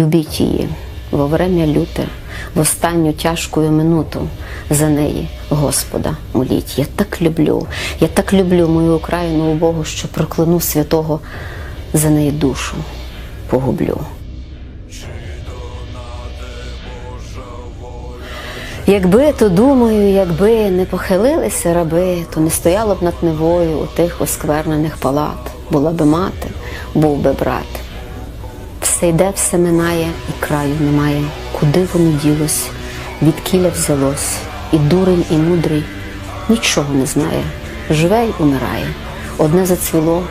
Любіть її во время люте, в останню тяжку минуту за неї, Господа, моліть. Я так люблю, я так люблю мою Україну у Богу, що прокляну святого за неї душу погублю. Якби, то думаю, якби не похилилися раби, то не стояло б над Невою у тих осквернених палат. Була би мати, був би брат. Все йде, все минає, і краю немає. Куди воно ділось, від кіля взялось, і дурень, і мудрий нічого не знає. Живе й умирає. Одне зацвіло,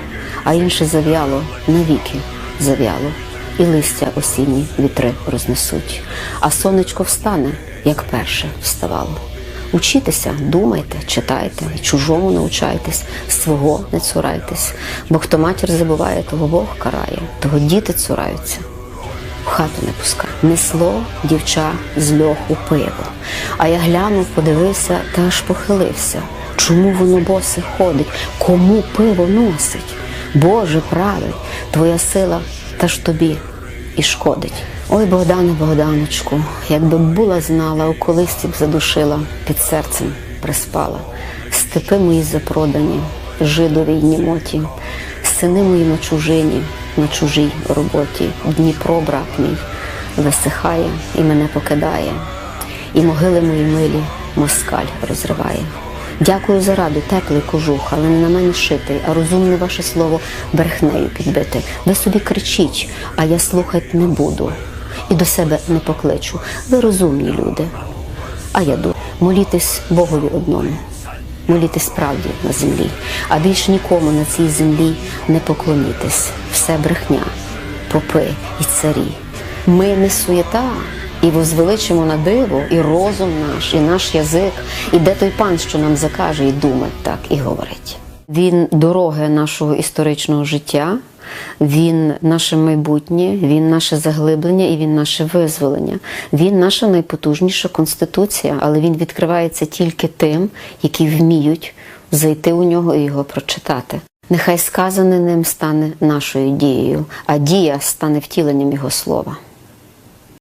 а інше зав'яло, навіки зав'яло, і листя осінні вітри рознесуть. А сонечко встане, як перше вставало. Учітеся, думайте, читайте, чужому научайтесь, свого не цурайтесь, бо хто матір забуває, того Бог карає, того діти цураються. В хату не пускай. Несло дівча з льоху пиво. А я глянув, подивився та аж похилився. Чому воно босе ходить? Кому пиво носить? Боже правий, твоя сила та ж тобі і шкодить. Ой, Богдане, Богданочку, якби була знала, у колисці б задушила, під серцем приспала. Степи мої запродані, жидовій німоті, сини мої на чужині, на чужій роботі. Дніпро, брат мій, висихає і мене покидає, і могили мої милі москаль розриває. Дякую за раду, теплий кожух, але не на мене шитий, а розумне ваше слово брехнею підбити. Ви собі кричіть, а я слухати не буду. І до себе не покличу. Ви розумні люди. А я думаю, молітесь Богові одному, молітесь правді на землі, а більш нікому на цій землі не поклонітесь. Все брехня, попи і царі. Ми не суєта, і возвеличимо на диво, і розум наш, і наш язик, і де той пан, що нам закаже, і думать так, і говорить. Він дороги нашого історичного життя, він наше майбутнє, він наше заглиблення і він наше визволення. Він наша найпотужніша конституція, але він відкривається тільки тим, які вміють зайти у нього і його прочитати. Нехай сказане ним стане нашою дією, а дія стане втіленням його слова.